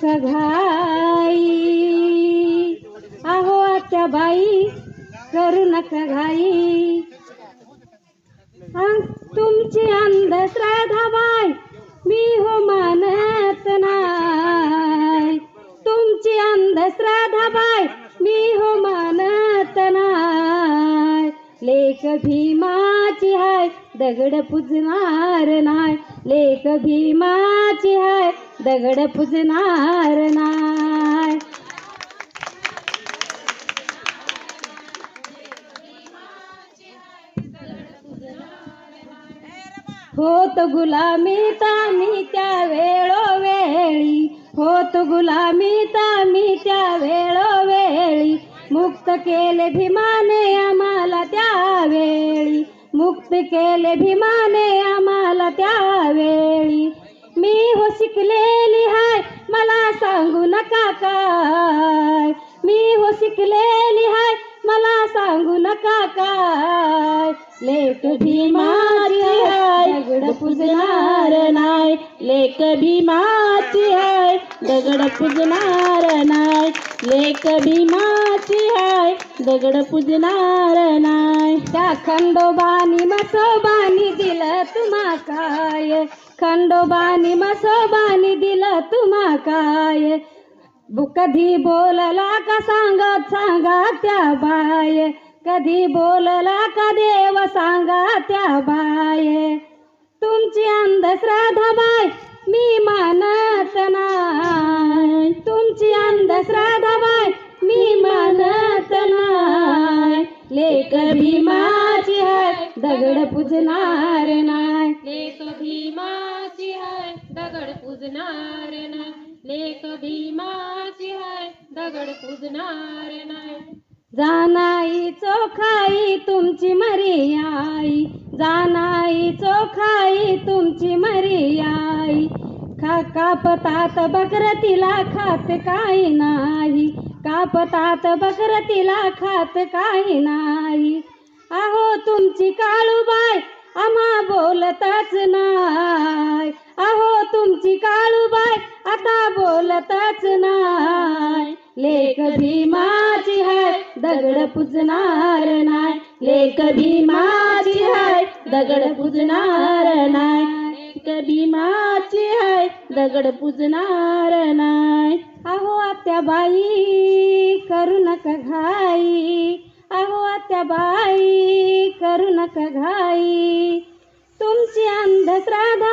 सघाई. घाई अहो आत्या बाई करू नका घाई. तुमची अंधश्रद्धा बाय मी हो मानत नाही. तुमची अंधश्रद्धा बाय मी हो मानत नाही. लेख भीमाची हाय दगड पुजणार नाय लेख भीमाची हाय दगड पुजणार नाय. होत गुलामी तामी त्या वेळोवेळी होत गुलामी तामी त्या वेळोवेळी मुक्त केले भीमाने आम्हाला त्यावेळी मुक्त केले भीमाने आम्हाला त्यावेळी हो शिकलेली हाय मला सांगू नका काय? मी हो शिकलेली हाय मला सांगू नका काय? लेख भीमाची हाय दगड पुजणार नाय लेख भीमाची हाय दगड पुजणार नाय लेख भीमाची हाय दगड पुजणार नाय त्या खंडोबानी मसोबानी दिलं तुम्हा काय? खंडोबानी मसोबानी दिलं तुम्हा काय? कधी बोलला का सांगत सांगा त्या बाय? कधी बोलला का देव सांगा त्या बाय? तुमची अंधश्रद्धा बाय मी मानत नाय तुमची अंधश्रद्धा भीमाची हाय दगड पुजणार नाय। लेख भीमाची हाय दगड पूजणार नाय। लेख भीमाची हाय दगड पूजणार नाय। जानाई चोखाई तुमची मरियाई जानाई चोखाई तुमची मरियाई खा कापतात बकर तिला खात काही नाही। आपतात बकर तिला खात काही नाही. आहो तुमची काळूबाई आम्हा बोलतच नाय आहो तुमची काळूबाई आता बोलतच नाय लेख भीमाची हाय दगड पुजणार नाय लेख भीमाची हाय दगड पुजणार नाय लेख भीमाची हाय दगड पुजणार नाय आहो आत्या बाई. करू नका घाई अहो आत्या बाई करू नका घाई. तुमची अंधश्राद्धा